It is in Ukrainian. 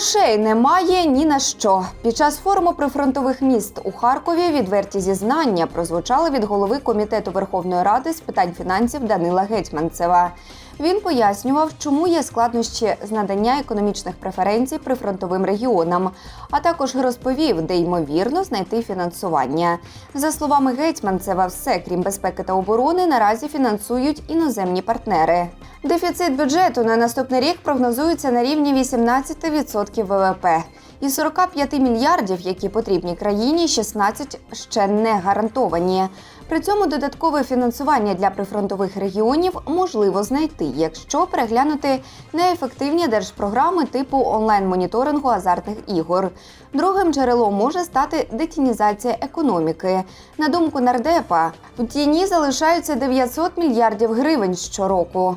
Грошей немає ні на що. Під час форуму прифронтових міст у Харкові відверті зізнання прозвучали від голови комітету Верховної Ради з питань фінансів Данила Гетьманцева. Він пояснював, чому є складнощі з надання економічних преференцій прифронтовим регіонам, а також розповів, де ймовірно знайти фінансування. За словами Гетьманцева, все крім безпеки та оборони наразі фінансують іноземні партнери. Дефіцит бюджету на наступний рік прогнозується на рівні 18% ВВП. Із 45 мільярдів, які потрібні країні, 16 ще не гарантовані. При цьому додаткове фінансування для прифронтових регіонів можливо знайти, якщо переглянути неефективні держпрограми типу онлайн-моніторингу азартних ігор. Другим джерелом може стати детінізація економіки. На думку нардепа, в тіні залишаються 900 мільярдів гривень щороку.